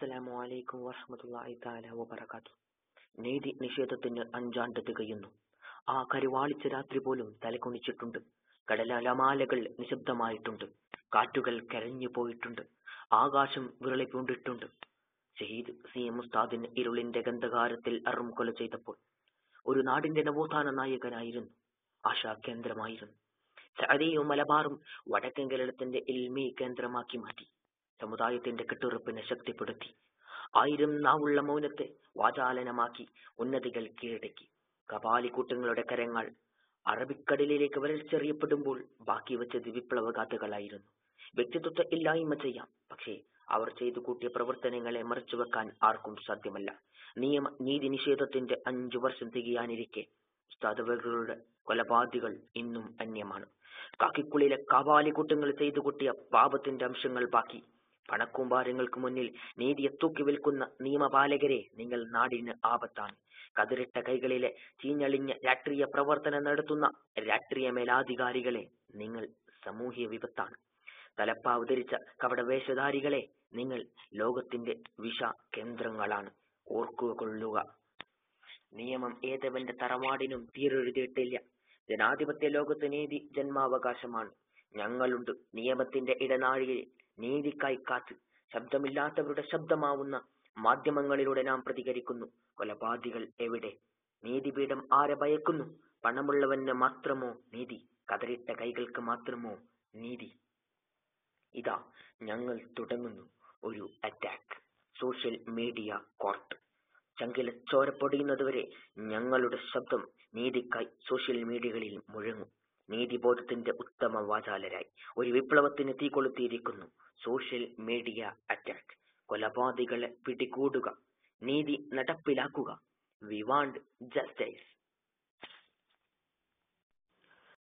അസ്സലാമു അലൈക്കും വറഹ്മത്തുള്ളാഹി തആല വബറകാത്തു നീതി നിഷേധത്തിന് അഞ്ചാണ്ട് തികയുന്നു. ആ കരുവാളിച്ച രാത്രി പോലും തലകുണിച്ചിട്ടുണ്ട്. കടലലമാലകൾ നിശബ്ദമായിട്ടുണ്ട്. കാറ്റുകൾ കരഞ്ഞു പോയിട്ടുണ്ട്. ആകാശം വിരളി പൂണ്ടിട്ടുണ്ട്. ഷഹീദ് സി എം ഉസ്താദിന് ഇരുളിന്റെ ഗന്ധകാരത്തിൽ അറും കൊല ചെയ്തപ്പോൾ ഒരു നാടിന്റെ നവോത്ഥാന നായകനായിരുന്നു. ആശാ കേന്ദ്രമായിരുന്നു. സഅദിയും മലബാറും വടക്കൻ കേരളത്തിന്റെ ഇൽമി കേന്ദ്രമാക്കി മാറ്റി. സമുദായത്തിന്റെ കെട്ടുറപ്പിനെ ശക്തിപ്പെടുത്തി. ആയിരം നാവുള്ള മൗനത്തെ വാചാലനമാക്കി ഉന്നതികൾ കീഴടക്കി. കപാലിക്കൂട്ടങ്ങളുടെ കരങ്ങൾ അറബിക്കടലിലേക്ക് വലിച്ചെറിയപ്പെടുമ്പോൾ ബാക്കി വെച്ചത് വിപ്ലവഗാഥകളായിരുന്നു. വ്യക്തിത്വത്തെ ഇല്ലായ്മ ചെയ്യാം പക്ഷേ അവർ ചെയ്തു കൂട്ടിയ പ്രവർത്തനങ്ങളെ മറച്ചുവെക്കാൻ ആർക്കും സാധ്യമല്ല. നിയമ നീതി നിഷേധത്തിന്റെ അഞ്ചു വർഷം തികയാനിരിക്കെ ഉസ്താദവകളുടെ കൊലപാതകൾ ഇന്നും അന്യമാണ്. കാക്കിക്കുള്ളിലെ കാവാലിക്കൂട്ടങ്ങൾ ചെയ്തു കൂട്ടിയ പാപത്തിന്റെ അംശങ്ങൾ ബാക്കി പണക്കൂമ്പാരങ്ങൾക്ക് മുന്നിൽ നീതിയെ തൂക്കി വിൽക്കുന്ന നിയമപാലകരെ നിങ്ങൾ നാടിന് ആപത്താണ്. കതിരിട്ട കൈകളിലെ ചീഞ്ഞളിഞ്ഞ രാഷ്ട്രീയ പ്രവർത്തനം നടത്തുന്ന രാഷ്ട്രീയ മേലാധികാരികളെ നിങ്ങൾ സമൂഹ്യ വിപത്താണ്. തലപ്പാവ് ധരിച്ച നിങ്ങൾ ലോകത്തിന്റെ വിഷ കേന്ദ്രങ്ങളാണ് ഓർക്കുക കൊള്ളുക. നിയമം ഏതവന്റെ തറവാടിനും തീരെഴുതിയിട്ടില്ല. ജനാധിപത്യ ലോകത്ത് നീതി ജന്മാവകാശമാണ്. ഞങ്ങളുണ്ട്. നിയമത്തിന്റെ ഇടനാഴിയിൽ നീതിക്കായി കാത്ത് ശബ്ദമില്ലാത്തവരുടെ ശബ്ദമാവുന്ന മാധ്യമങ്ങളിലൂടെ നാം പ്രതികരിക്കുന്നു. കൊലപാതകൾ എവിടെ? നീതിപീഠം ആരെ ഭയക്കുന്നു? പണമുള്ളവന് മാത്രമോ നീതി? കതറിട്ട കൈകൾക്ക് മാത്രമോ നീതി? ഇതാ ഞങ്ങൾ തുടങ്ങുന്നു ഒരു അറ്റാക്ക് സോഷ്യൽ മീഡിയ കോർട്ട് ചങ്കില ചോര പൊടിയുന്നതുവരെ ഞങ്ങളുടെ ശബ്ദം നീതിക്കായി സോഷ്യൽ മീഡിയകളിൽ മുഴങ്ങും. നീതിബോധത്തിന്റെ ഉത്തമ വാചാലരായി ഒരു വിപ്ലവത്തിന് തീ കൊളുത്തിയിരിക്കുന്നു. Social media attack. കൊലപാതകളെ പിടികൂടുക. നീതി നടപ്പിലാക്കുക. We want justice.